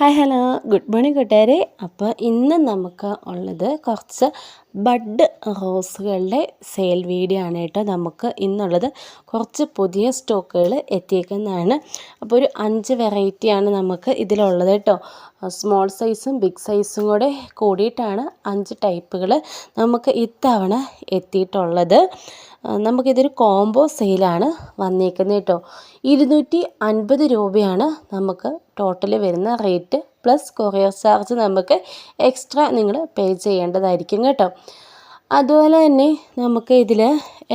Hi hello good morning കൂട്ടുകാരെ അപ്പോൾ ഇന്ന് നമുക്ക് ഉള്ളത് കുറച്ച് ബഡ് റോസുകളുടെ സെയിൽ വീഡിയോ ആണ് കേട്ടോ. നമുക്ക് ഇന്നുള്ളത് കുറച്ച് പുതിയ സ്റ്റോക്കുകൾ എത്തിയേക്കുന്നതാണ്. അപ്പോൾ ഒരു അഞ്ച് വെറൈറ്റിയാണ് നമുക്ക് ഇതിലുള്ളത് കേട്ടോ. സ്മോൾ സൈസും ബിഗ് സൈസും കൂടെ കൂടിയിട്ടാണ് അഞ്ച് ടൈപ്പുകൾ നമുക്ക് ഇത്തവണ എത്തിയിട്ടുള്ളത്. നമുക്കിതൊരു കോംബോ സെയിലാണ് വന്നേക്കുന്നത് കേട്ടോ. ഇരുന്നൂറ്റി അൻപത് രൂപയാണ് നമുക്ക് ടോട്ടൽ വരുന്ന റേറ്റ് പ്ലസ് കൊറിയർ ചാർജ് നമുക്ക് എക്സ്ട്രാ നിങ്ങൾ പേ ചെയ്യേണ്ടതായിരിക്കും കേട്ടോ. അതുപോലെ തന്നെ നമുക്ക് ഇതിൽ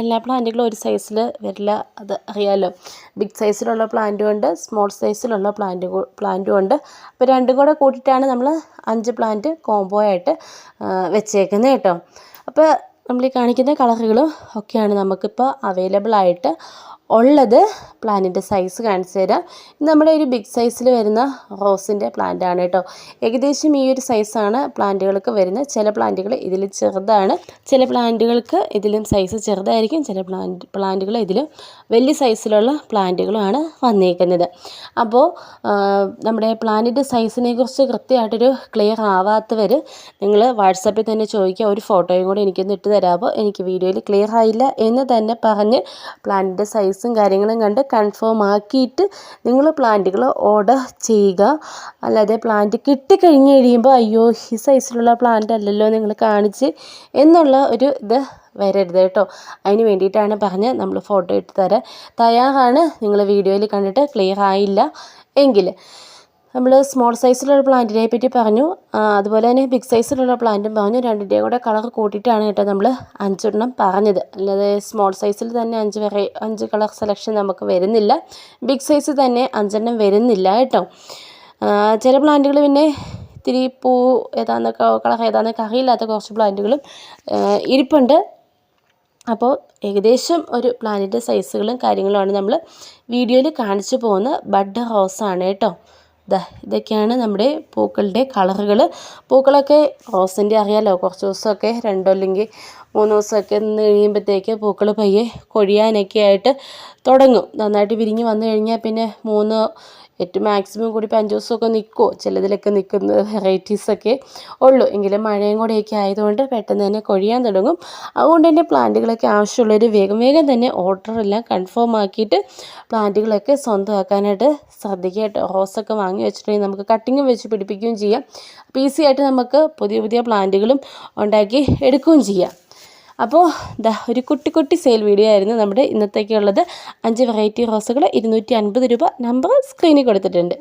എല്ലാ പ്ലാന്റുകളും ഒരു സൈസിൽ വരില്ല അത് അറിയാമല്ലോ ബിഗ് സൈസിലുള്ള പ്ലാന്റും ഉണ്ട് സ്മോൾ സൈസിലുള്ള പ്ലാന്റ് പ്ലാന്റും ഉണ്ട്. അപ്പോൾ രണ്ടും കൂടെ കൂട്ടിയിട്ടാണ് നമ്മൾ അഞ്ച് പ്ലാന്റ് കോംബോ ആയിട്ട് വെച്ചേക്കുന്നത് കേട്ടോ. അപ്പോൾ നമ്മൾ ഈ കാണിക്കുന്ന കളറുകളും ഒക്കെയാണ് നമുക്കിപ്പോൾ അവൈലബിൾ ആയിട്ട് ഉള്ളത് പ്ലാന്റിന്റെ സൈസ് കാണിച്ചു തരാം. നമ്മുടെ ഒരു ബിഗ് സൈസിൽ വരുന്ന റോസിന്റെ പ്ലാന്റ് ആണ് കേട്ടോ. ഏകദേശം ഈ ഒരു സൈസാണ് പ്ലാന്റുകൾക്ക് വരുന്നത്. ചില പ്ലാന്റുകൾ ഇതിൽ ചെറുതാണ്. ചില പ്ലാന്റുകൾക്ക് ഇതിലും സൈസ് ചെറുതായിരിക്കും. ചില പ്ലാന്റ് പ്ലാന്റുകൾ ഇതിലും വലിയ സൈസിലുള്ള പ്ലാന്റുകളുമാണ് വന്നേക്കുന്നത്. അപ്പോൾ നമ്മുടെ പ്ലാന്റിന്റെ സൈസിനെ കുറിച്ച് കൃത്യമായിട്ടൊരു ക്ലിയർ ആവാത്തവർ നിങ്ങൾ വാട്സാപ്പിൽ തന്നെ ചോദിക്കുക. ഒരു ഫോട്ടോയും കൂടി എനിക്കൊന്ന് ഇട്ട് തരാമോ എനിക്ക് വീഡിയോയിൽ ക്ലിയർ ആയില്ല എന്ന് തന്നെ പറഞ്ഞ് പ്ലാന്റിന്റെ സൈസ് സൈസും കാര്യങ്ങളും കണ്ട് കൺഫേം ആക്കിയിട്ട് നിങ്ങൾ പ്ലാന്റുകൾ ഓർഡർ ചെയ്യുക. അല്ലാതെ പ്ലാന്റ് കിട്ടിക്കഴിഞ്ഞ് കഴിയുമ്പോൾ അയ്യോ ഈ സൈസിലുള്ള പ്ലാന്റ് അല്ലല്ലോ നിങ്ങൾ കാണിച്ച് എന്നുള്ള ഒരു ഇത് വരരുത് കേട്ടോ. അതിന് വേണ്ടിയിട്ടാണ് പറഞ്ഞ് നമ്മൾ ഫോട്ടോ ഇട്ട് തരാം. തയ്യാറാണ്. നിങ്ങൾ വീഡിയോയിൽ കണ്ടിട്ട് ക്ലിയർ ആയില്ല എങ്കിൽ നമ്മൾ സ്മോൾ സൈസിലുള്ള പ്ലാന്റിനെ പറ്റി പറഞ്ഞു. അതുപോലെ തന്നെ ബിഗ് സൈസിലുള്ള പ്ലാന്റും പറഞ്ഞു. രണ്ടിന്റെയും കൂടെ കളർ കൂട്ടിയിട്ടാണ് കേട്ടോ നമ്മൾ അഞ്ചെണ്ണം പറഞ്ഞത്. അല്ലാതെ സ്മോൾ സൈസിൽ തന്നെ അഞ്ച് വരെ അഞ്ച് കളർ സെലക്ഷൻ നമുക്ക് വരുന്നില്ല. ബിഗ് സൈസ് തന്നെ അഞ്ചെണ്ണം വരുന്നില്ല കേട്ടോ. ചില പ്ലാന്റുകൾ പിന്നെ ഇത്തിരി പൂ ഏതാണെന്നൊക്കെ കളർ ഏതാണെന്നൊക്കെ അറിയില്ലാത്ത കുറച്ച് പ്ലാന്റുകളും ഇരിപ്പുണ്ട്. അപ്പോൾ ഏകദേശം ഒരു പ്ലാന്റിന്റെ സൈസുകളും കാര്യങ്ങളുമാണ് നമ്മൾ വീഡിയോയിൽ കാണിച്ചു പോകുന്ന ബഡ് റോസാണ് കേട്ടോ. ദാ ഇതൊക്കെയാണ് നമ്മുടെ പൂക്കളുടെ കളറുകൾ പൂക്കളൊക്കെ റോസിന്റെ അറിയാലോ കുറച്ച് ദിവസമൊക്കെ രണ്ടോ അല്ലെങ്കിൽ മൂന്ന് ദിവസമൊക്കെ നിന്ന് കഴിയുമ്പോഴത്തേക്ക് പൂക്കൾ പയ്യെ കൊഴിയാനൊക്കെ ആയിട്ട് തുടങ്ങും. നന്നായിട്ട് വിരിഞ്ഞ് വന്നു കഴിഞ്ഞാൽ പിന്നെ മൂന്ന് ഏറ്റവും മാക്സിമം കൂടി ഇപ്പോൾ അഞ്ച് ദിവസമൊക്കെ നിൽക്കുമോ ചിലതിലൊക്കെ നിൽക്കുന്ന വെറൈറ്റീസൊക്കെ ഉള്ളൂ. എങ്കിലും മഴയും കൂടെയൊക്കെ ആയതുകൊണ്ട് പെട്ടെന്ന് തന്നെ കൊഴിയാൻ തുടങ്ങും. അതുകൊണ്ട് തന്നെ പ്ലാന്റുകളൊക്കെ ആവശ്യമുള്ളവർ വേഗം വേഗം തന്നെ ഓർഡറെല്ലാം കൺഫേം ആക്കിയിട്ട് പ്ലാന്റുകളൊക്കെ സ്വന്തമാക്കാനായിട്ട് ശ്രദ്ധിക്കുക കേട്ടോ റോസൊക്കെ വാങ്ങി വെച്ചിട്ടുണ്ടെങ്കിൽ നമുക്ക് കട്ടിങ്ങും വെച്ച് പിടിപ്പിക്കുകയും ചെയ്യാം. അപ്പോൾ ഈസി ആയിട്ട് നമുക്ക് പുതിയ പുതിയ പ്ലാന്റുകളും ഉണ്ടാക്കി എടുക്കുകയും ചെയ്യാം. അപ്പോൾ ഒരു കുട്ടി കുട്ടി സെയിൽ വീഡിയോ ആയിരുന്നു നമ്മുടെ ഇന്നത്തേക്കുള്ളത്. അഞ്ച് വെറൈറ്റി റോസുകൾ ഇരുന്നൂറ്റി അൻപത് രൂപ നമ്പർ സ്ക്രീനിൽ കൊടുത്തിട്ടുണ്ട്.